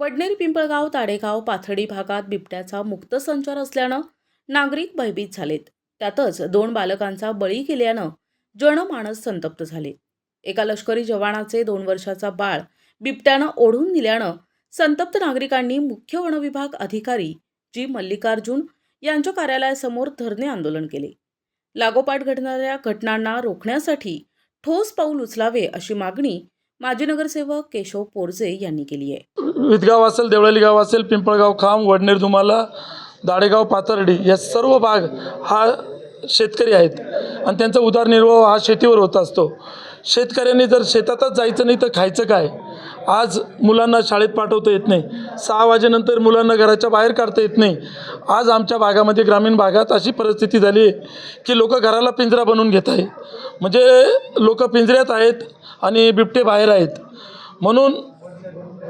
वडनेर पिंपळगाव ताडेगाव पाथडी भागात बिबट्याचा मुक्त संचार असल्यानं नागरिक भयभीत झालेत. त्यातच दोन बालकांचा बळी गेल्यानं जनमानस संतप्त झाले. एका लष्करी जवानाचे दोन वर्षाचा बाळ बिबट्यानं ओढून नेल्यानं संतप्त नागरिकांनी मुख्य वनविभाग अधिकारी जी मल्लिकार्जुन यांच्या कार्यालयासमोर धरणे आंदोलन केले. लागोपाठ घडणाऱ्या घटनांना रोखण्यासाठी ठोस पाऊल उचलावे अशी मागणी माजी नगरसेवक केशव पोरजे यांनी केली आहे. विदगाव असेल देवळाली गाव असेल पिंपळगाव खांब वडनेर धुमाला दाडेगाव पाथर्डी या सर्व भाग हा शेतकरी आहेत. आणि त्यांचा उदरनिर्वाह हा शेतीवर होत असतो. शेतकऱ्यांनी जर शेतातच जायचं नाही तर खायचं काय? आज मुलांना शाळेत पाठवता येत नाही. सहा वाजेनंतर मुलांना घराच्या बाहेर काढता येत नाही. आज आमच्या भागामध्ये ग्रामीण भागात अशी परिस्थिती झाली आहे की लोक घराला पिंजरा बनवून घेत आहेत. म्हणजे लोक पिंजऱ्यात आहेत आणि बिबटे बाहेर आहेत. म्हणून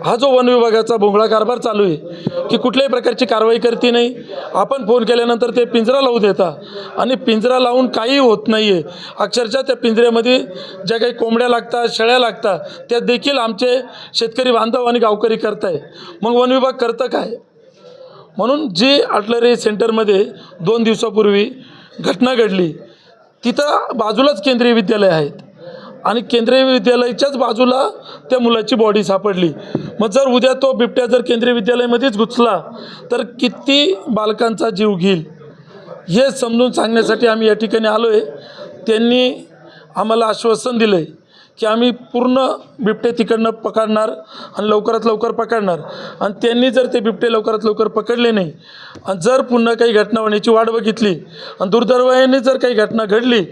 हा जो वन विभागाचा भोंगळा कारभार चालू आहे की कुठल्याही प्रकारची कारवाई करते नाही. आपण फोन केल्यानंतर ते पिंजरा लावू देता. आणि पिंजरा लावून काही होत नाही आहे अक्षरशः त्या पिंजऱ्यामध्ये ज्या काही कोंबड्या लागतात शेळ्या लागतात त्या देखील आमचे शेतकरी बांधव आणि गावकरी करताय. मग वन विभाग करतं काय? म्हणून जी आटलरी सेंटरमध्ये दोन दिवसापूर्वी घटना घडली तिथं बाजूलाच केंद्रीय विद्यालय आहेत. आणि केंद्रीय विद्यालयाच्याच बाजूला त्या मुलाची बॉडी सापडली. मग जर उद्या तो बिबट्या जर केंद्रीय विद्यालयामध्येच घुसला तर किती बालकांचा जीव घेईल? हे समजून सांगण्यासाठी आम्ही या ठिकाणी आलो आहे त्यांनी आम्हाला आश्वासन दिलं आहे की आम्ही पूर्ण बिबटे तिकडनं पकडणार आणि लवकरात लवकर पकडणार. आणि त्यांनी जर ते बिबटे लवकरात लवकर पकडले नाही आणि जर पुन्हा काही घटना होण्याची वाट बघितली आणि दुर्दैवाने जर काही घटना घडली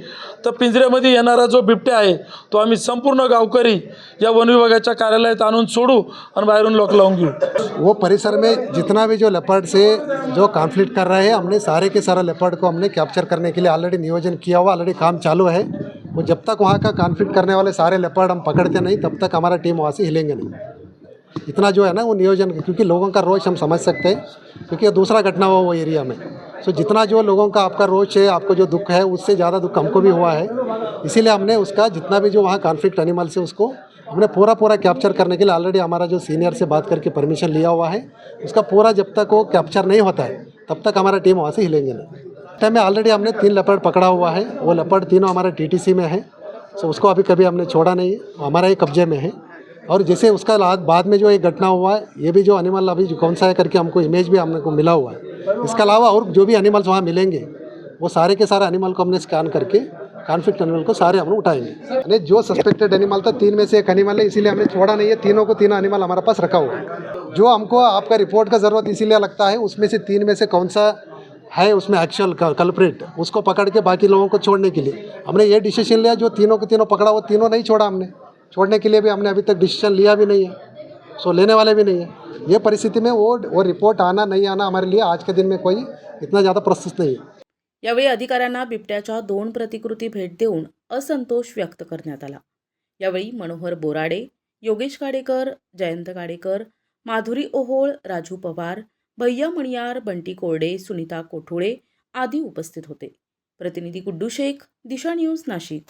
तर पिंजऱ्यामध्ये येणारा जो बिबट्या आहे तो आम्ही संपूर्ण गावकरी या वन विभागाच्या कार्यालयात आणून सोडू आणि बाहेरून लॉक लावून घेऊ. वो परिसर में जितना भी जो लेपर्ड से जो कॉन्फ्लिक्ट कर रहे हैं हमने सारे के सारा लेपर्ड को हमने कैप्चर करने के लिए ऑलरेडी नियोजन किया हुआ ऑलरेडी काम चालू है। वो जब तक वहाँ का कॉन्फ्लिक्ट करने वाले सारे लेपर्ड हम पकड़ते नहीं, तब तक हमारा टीम वहाँ से हिलेंगे नहीं। इतना जो है ना वो नियोजन, क्योंकि लोगों का रोष हम समझ सकते हैं, क्योंकि दूसरा घटना हुआ वो एरिया में। सो जितना जो लोगों का आपका रोष है, आपको जो दुख है, उससे ज़्यादा दुख हमको भी हुआ है। इसीलिए हमने उसका जितना भी जो वहाँ कॉन्फ्लिक्ट एनिमल्स है उसको, हमने पूरा पूरा कैप्चर करने के लिए ऑलरेडी हमारा जो सीनियर से बात करके परमिशन लिया हुआ है। उसका पूरा जब तक वो कैप्चर नहीं होता है, तब तक हमारा टीम वहाँ से हिलेंगे नहीं। टाइम में ऑलरेडी हमने तीन लपड़ पकड़ा हुआ है। वो लपड़ तीनों हमारे टीटीसी में है। सो उसको अभी कभी हमने छोड़ा नहीं। हमारा ही कब्जे में है। और जैसे उसका बाद में जो एक घटना हुआ है, ये भी जो एनिमल अभी जो कौन सा है करके हमको इमेज भी हमने को मिला हुआ है। इसके अलावा और जो भी एनिमल्स वहाँ मिलेंगे, वो सारे के सारे एनिमल को हमने स्कैन करके कॉन्फ्लिक्ट एनिमल को सारे हम उठाएँगे। यानी जो सस्पेक्टेड एनिमल था, तीन में से एक एनिमल है, इसीलिए हमने छोड़ा नहीं है। तीनों को तीनों एनिमल हमारे पास रखा हुआ है। जो हमको आपका रिपोर्ट का ज़रूरत इसीलिए लगता है, उसमें से तीन में से कौन सा है उसमें एक्चुअल कल्प्रिट उसको पकड़ के बाकी लोगों को छोड़ने के लिए। हमने ये डिसीजन लिया जो तीनों के तीनों पकड़ा वो तीनों नहीं छोड़ा हमने। छोड़ने के लिए भी हमने अभी तक डिसीजन लिया भी नहीं है। सो लेने वाले भी नहीं है। ये परिस्थिति में वो वो रिपोर्ट आना नहीं आना हमारे लिए आज के दिन में कोई इतना ज़्यादा प्रस्तुत नहीं है। यावेळी अधिकाऱ्यांना बिबट्याच्या दोन प्रतिकृती भेट देऊन असंतोष व्यक्त करण्यात आला. यावेळी मनोहर बोराडे योगेश काडेकर जयंत काडेकर माधुरी ओहोळ राजू पवार भैया मणियार बंटी कोरडे सुनीता कोठोळे आदी उपस्थित होते. प्रतिनिधी गुड्डू शेख दिशा न्यूज नाशिक.